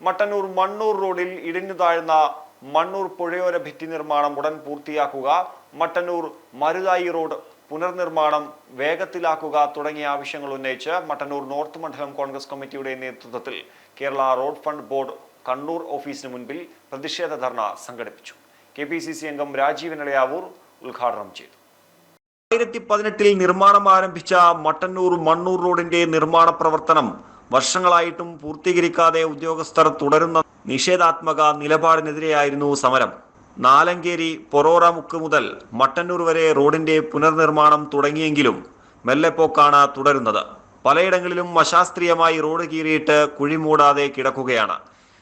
മട്ടന്നൂർ മണ്ണൂർ റോഡിൽ ഇടിഞ്ഞു താഴ്ന്ന മണ്ണൂർ പുഴയോര ഭിത്തി നിർമ്മാണം ഉടൻ പൂർത്തിയാക്കുക മട്ടന്നൂർ മരുതായി റോഡ് പുനർനിർമ്മാണം വേഗത്തിലാക്കുക തുടങ്ങിയ ആവശ്യങ്ങൾ ഉന്നയിച്ച് മട്ടന്നൂർ നോർത്ത് മണ്ഡലം കോൺഗ്രസ് കമ്മിറ്റിയുടെ നേതൃത്വത്തിൽ Kerala road fund board Kannur ഓഫീസിന് മുൻപിൽ പ്രതിഷേധ ധർണ സംഘടിപ്പിച്ചു. കെ പി സി സി അംഗം രാജീവൻ ഇളയാവൂർ ഉദ്ഘാടനം ചെയ്തു. ആയിരത്തി പതിനെട്ടിൽ നിർമ്മാണം ആരംഭിച്ച മട്ടന്നൂർ മണ്ണൂർ റോഡിന്റെ നിർമ്മാണ പ്രവർത്തനം വർഷങ്ങളായിട്ടും പൂർത്തീകരിക്കാതെ ഉദ്യോഗസ്ഥർ തുടരുന്ന നിഷേധാത്മക നിലപാടിനെതിരെയായിരുന്നു സമരം. നാലങ്കേരി പൊറോറ മുക്ക് മുതൽ മട്ടന്നൂർ വരെ റോഡിന്റെ പുനർനിർമ്മാണം തുടങ്ങിയെങ്കിലും മെല്ലെപ്പോക്കാണ് തുടരുന്നത്. പലയിടങ്ങളിലും അശാസ്ത്രീയമായി റോഡ് കീറിയിട്ട് കുഴിമൂടാതെ കിടക്കുകയാണ്.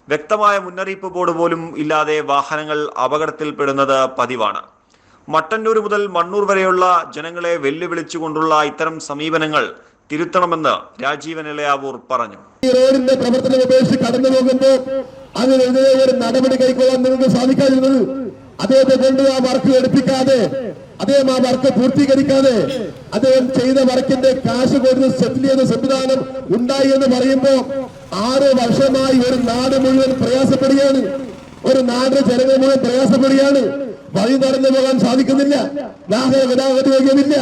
വ്യക്തമായ മുന്നറിയിപ്പ് ബോർഡ് പോലും ഇല്ലാതെ വാഹനങ്ങൾ അപകടത്തിൽപ്പെടുന്നത് പതിവാണ്. മട്ടന്നൂർ മുതൽ മണ്ണൂർ വരെയുള്ള ജനങ്ങളെ വെല്ലുവിളിച്ചുകൊണ്ടുള്ള ഇത്തരം സമീപനങ്ങൾ തിരുത്തണമെന്ന് രാജീവൻ ഇളയാവൂർ പറഞ്ഞു. ഈ റോഡിന്റെ പ്രവർത്തനം ഉപേക്ഷിച്ച് കടന്നു പോകുമ്പോൾ അതിനെതിരെ ഒരു നടപടി കൈക്കൊള്ളാൻ നിങ്ങൾക്ക് സാധിക്കാതിരുന്നത് അദ്ദേഹത്തെ കൊണ്ട് ആ വർക്ക് എടുപ്പിക്കാതെ അദ്ദേഹം ആ വർക്ക് പൂർത്തീകരിക്കാതെ അദ്ദേഹം ചെയ്ത വർക്കിന്റെ കാശ് കൊടുത്ത് സെറ്റിൽ ചെയ്ത സംവിധാനം ഉണ്ടായി എന്ന് പറയുമ്പോൾ ആറ് വർഷമായി ഒരു നാട് മുഴുവൻ പ്രയാസപ്പെടുകയാണ്. ഒരു നാട് ജനങ്ങൾ മുഴുവൻ പ്രയാസപ്പെടുകയാണ്. വഴി നടന്നു പോകാൻ സാധിക്കുന്നില്ല. വാഹന ഗതാഗത യോഗ്യമില്ല.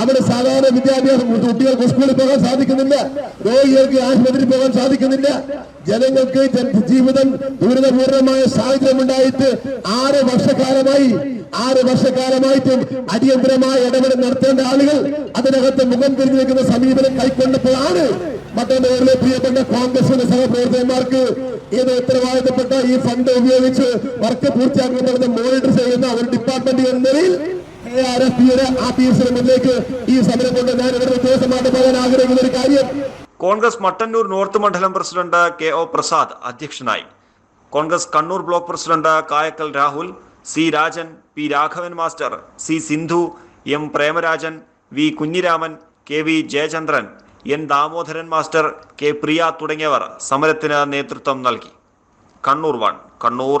അവിടെ സാധാരണ വിദ്യാഭ്യാസം കുട്ടികൾക്ക് സ്കൂളിൽ പോകാൻ സാധിക്കുന്നില്ല. രോഗികൾക്ക് ആശുപത്രിയിൽ പോകാൻ സാധിക്കുന്നില്ല. ജനങ്ങൾക്ക് ജീവിതം ദുരിതപൂർണമായ സാഹചര്യം ഉണ്ടായിട്ട് ആറ് വർഷക്കാലമായി ആറ് വർഷക്കാലമായിട്ടും അടിയന്തരമായ ഇടപെടൽ നടത്തേണ്ട ആളുകൾ അതിനകത്ത് മുഖം തിരിഞ്ഞു നിൽക്കുന്ന സമീപനം കൈക്കൊണ്ടപ്പോഴാണ് മറ്റന്നൂരിലെ പ്രിയപ്പെട്ട കോൺഗ്രസിന്റെ സഹപ്രവർത്തകന്മാർക്ക് ഇത് ഉത്തരവാദിത്തപ്പെട്ട ഈ ഫണ്ട് ഉപയോഗിച്ച് വർക്ക് പൂർത്തിയാക്കുന്ന മോണിറ്റർ ചെയ്യുന്ന ഒരു ഡിപ്പാർട്ട്മെന്റ് എന്ന നിലയിൽ ഈ സമരം ആഗ്രഹിക്കുന്ന ഒരു കാര്യം. കോൺഗ്രസ് മട്ടന്നൂർ നോർത്ത് മണ്ഡലം പ്രസിഡന്റ് കെ ഒ പ്രസാദ് അധ്യക്ഷനായി. Congress Kannur block president Kayakkal Rahul C Rajan P Raghavan master C Sindhu M Premarajan V Kunhiraman K V Jayachandran N Damodaran master K Priya തുടങ്ങിയവർ സമരത്തിന് നേതൃത്വം നൽകി. Kannur one Kannur